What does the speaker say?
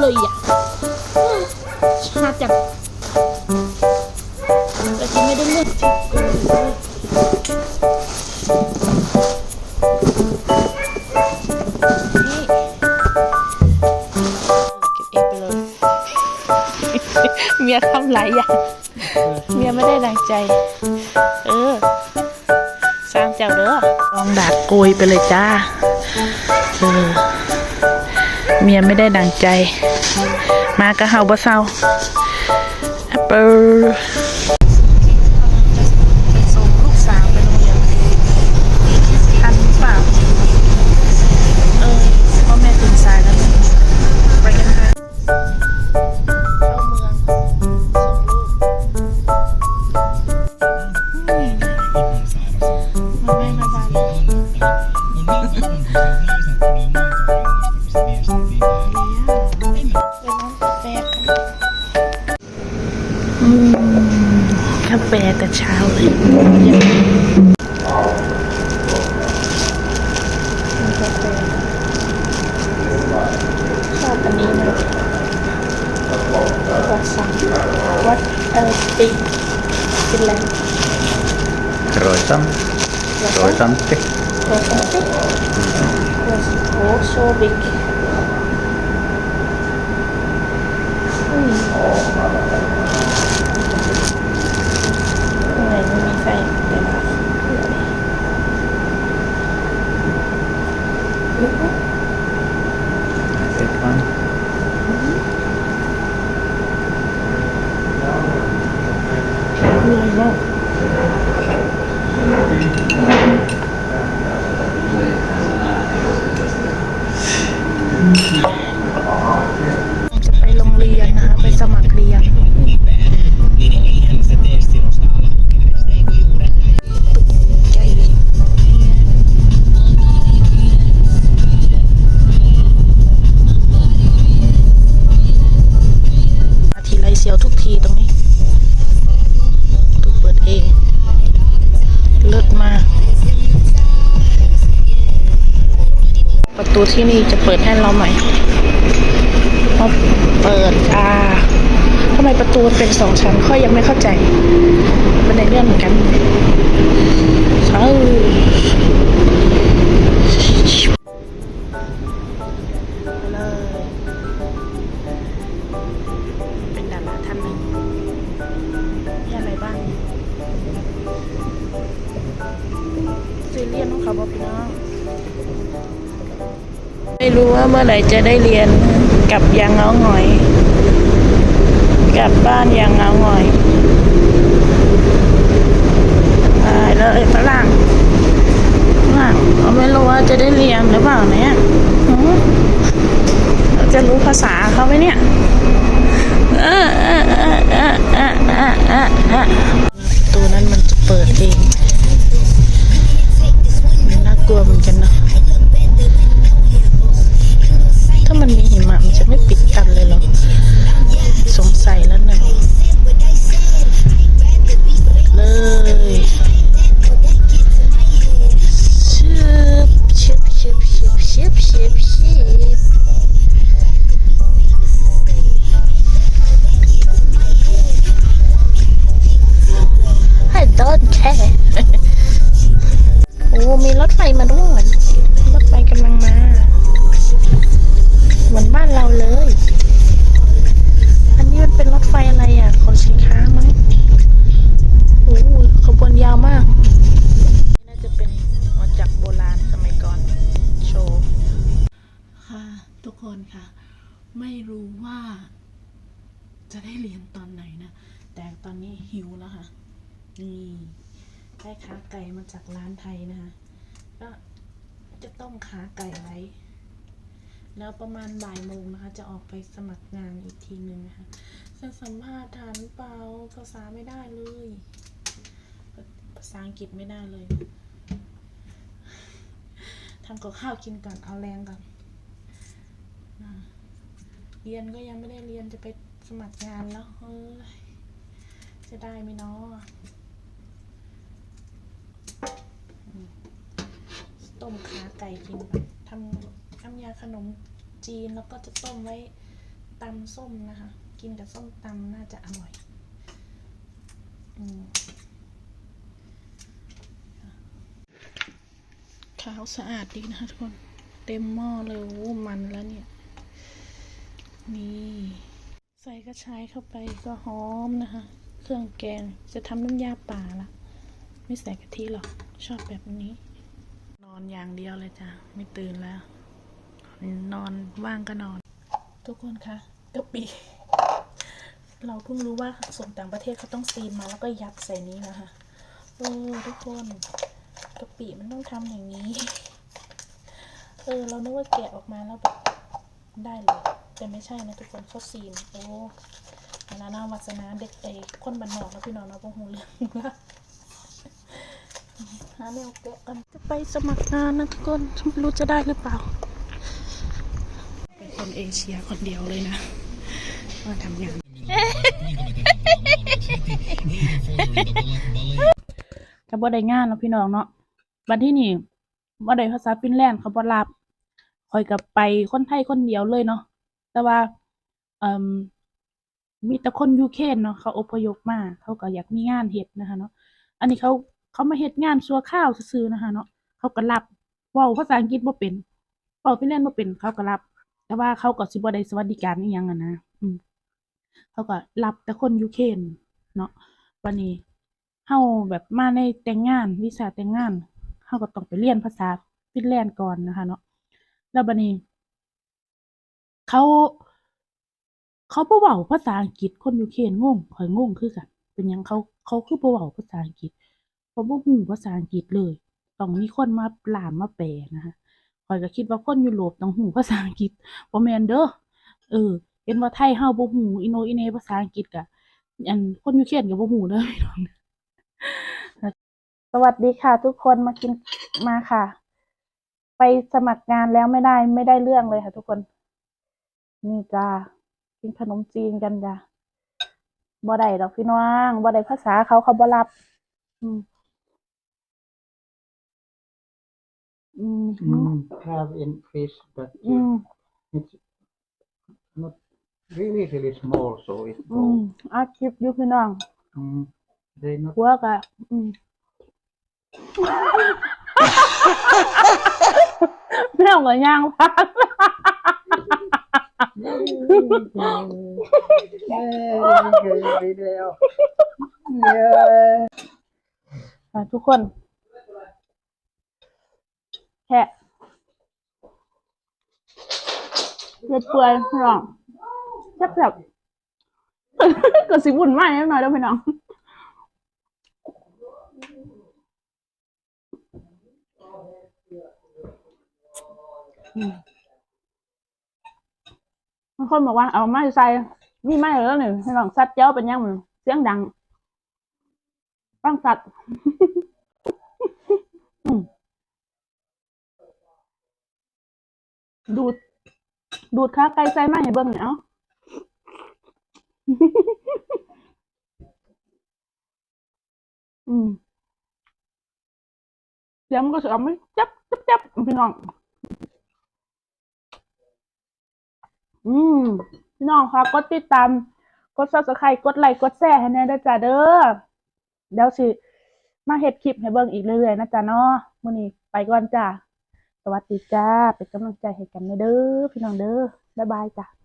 เลยอะอืมชาจังแต่ที่ไม่ได้เลือกชุดกูเลยนี่เก็บเองไปเลยเมียทำหลายอย่างเมียไม่ได้ดังใจ เออสร้างเจ้าเด้อลองดาดโกยไปเลยจ้า เออ เมียไม่ได้ดังใจ มากระเฮาบ่เศร้าแอปเปิล ชอบอันนี้นะวัดสังวัดเออติกินอะไร Croissant. Croissantti. Croissantti. Yes. Oh, so big. Mm. サイン出ます。 ประตูที่นี่จะเปิดให้เราใหม่พอเปิดอ่าทำไมประตูเป็นสองชั้นค่อยยังไม่เข้าใจเป็นในเรื่องเหมือนกันเอ้าเลยเป็นดาราท่านหนึ่งมีอะไรบ้างซีเรียนของเขาบอกพี่น้อง ไม่รู้ว่าเมื่อไหร่จะได้เรียนกับยางเงาหอย กลับบ้านยางเงาหอยตายเลยฝรั่งฝรั่งเราไม่รู้ว่าจะได้เรียนหรือเปล่าเนี่ยเราจะรู้ภาษาเขาไหมเนี่ยตัวนั้นมันจะเปิดเองน่ากลัวเหมือนกันนะ ถไฟมาด้วย รถไฟกำลังมา เหมือนบ้านเราเลย อันนี้มันเป็นรถไฟอะไรอะ ขนสินค้ามั้งโอ้โหขบวนยาวมากนี่น่าจะเป็นหัวจักโบราณสมัยก่อน โชว์ ค่ะ ทุกคนค่ะ ไม่รู้ว่า จะได้เรียนตอนไหนนะ แต่ตอนนี้หิวแล้วค่ะ นี่ได้ขาไก่มาจากร้านไทยนะคะ ก็จะต้มขาไก่ไว้ แล้วประมาณบ่ายโมงนะคะ จะออกไปสมัครงานอีกทีหนึ่งนะคะจะสัมภาษณ์ฐานเปล่าภาษาไม่ได้เลย ภาษาอังกฤษไม่ได้เลยทำกับข้าวกินก่อนเอาแรงก่อนเรียนก็ยังไม่ได้เรียนจะไปสมัครงานแล้วเอ้ยจะได้ไหมเนาะ ต้มขาไก่กินทำน้ำยาขนมจีนแล้วก็จะต้มไว้ตำส้มนะคะ กินกับส้มตำน่าจะอร่อยอขาวสะอาดดีนะคะทุกคน เต็มหม้อเลยโอ้มันแล้วเนี่ย นี่ ใส่กระชายเข้าไปก็หอมนะคะ เครื่องแกงจะทำน้ำยาป่าละไม่ใส่กะทิหรอก ชอบแบบนี้ อนอย่างเดียวเลยจ้ะไม่ตื่นแล้ว นอนว่างก็นอน ทุกคนคะกะปิเราเพิ่งรู้ว่าส่งต่างประเทศเขาต้องซีนมาแล้วก็ยัดใส่นี้นะคะเออทุกคนกะปิมันต้องทำอย่างนี้ เออ เรานึกว่าแกะออกมาแล้วแบบได้เลย แต่ไม่ใช่นะทุกคนเขาซีน โอ้อันนั้นาวัสนาเด็กไอ้คนบันนอกนะพี่น้องเนาะพวกหูเรื่องละ หาแนวแกะกันจะไปสมัครงานนะทุกคนไม่รู้จะได้หรือเปล่า เป็นคนเอเชียคนเดียวเลยนะมาทำงาน กับบ่ได้งานเนาะพี่น้องเนาะวันที่นี่บ่ได้ภาษาฟินแลนด์เขาบ่รับคอยกับไปคนไทยคนเดียวเลยเนาะแต่ว่าเอ่มมีแต่คนยูเครนเนาะเขาอพยพมาเขาก็อยากมีงานเฮ็ดนะคะเนาะอันนี้เขา เขามาเฮ็ดงานชั่วคราวซื่อๆนะคะเนาะเขาก็รับเว้าภาษาอังกฤษบ่เป็นเว้าฟินแลนด์บ่เป็นเขาก็รับ แต่ว่าเขาก็สิบ่ได้สวัสดิการอีหยังอะนะอืมเขาก็รับแต่คนยูเครนเนาะวันนี้เฮาแบบมาในแต่งงานวีซ่าแต่งงานเฮาก็ต้องไปเรียนภาษาฟินแลนด์ก่อนนะคะ เนาะแล้วบัดนี้เขาเขาบ่เว้าภาษาอังกฤษคนยูเครนงงข่อยงงคือกัน เป็นหยังเขาเขาคือบ่เว้าภาษาอังกฤษ เขาบ่ฮู้ภาษาอังกฤษเลย ต้องมีคนมาล่ามมาแปลนะคะข่อยก็คิดว่าคนยุโรปต้องฮู้ภาษาอังกฤษบ่แม่นเด้อ เออเห็นว่าไทยเฮาบ่ฮู้อีโหนอีเหน่ภาษาอังกฤษก็ อันคนยูเครนก็บ่ฮู้เด้อพี่น้อง สวัสดีค่ะทุกคนมากิน มาค่ะ ไปสมัครงานแล้วไม่ได้ไม่ได้เรื่องเลยค่ะทุกคน นี่จ้ากินขนมจีนกันจ้ะบ่ได้ดอกพี่น้องบ่ได้ภาษาเขาเขาบ่รับ อืม Mm, have in fish, but อื uh, ม it's not really really small, so it อืม goes. อาคลิปอยู่พี่น้อง Mm, they not หัวกะอืมแม่งก็ย่างพักอะทุกคน แค่เปื่อยเปื่อยพี่น้องแซ่บๆก็สิบุ่นมากนิดหน่อยเด้อพี่น้องบางคนบอกว่าเอาไม้ใส่มีไม้แล้วหนึ่งพี่น้องสัตว์เจ้าเป็นยังเสียงดังฟังสัตว์ อืม ดูด ดูดขาไก่ใส่มากให้เบิ่งเนี่ยเอ้าอืมเสียงมันก็จะเอาไหมจับจับจับพี่น้อง อืมพี่น้องค่ะกดติดตาม กด subscribe กดไลค์กดแชร์ให้แน่ด้วยจ้าเด้อเดี๋ยวสิ มาเฮ็ดคลิปให้เบิ่งอีกเรื่อยๆนะจ๊ะเนาะมื้อนี้ไปก่อนจ้า วัสดีจ้า เป็นกำลังใจให้กันเด้อพี่น้องเด้อบ๊ายบายจ้ะ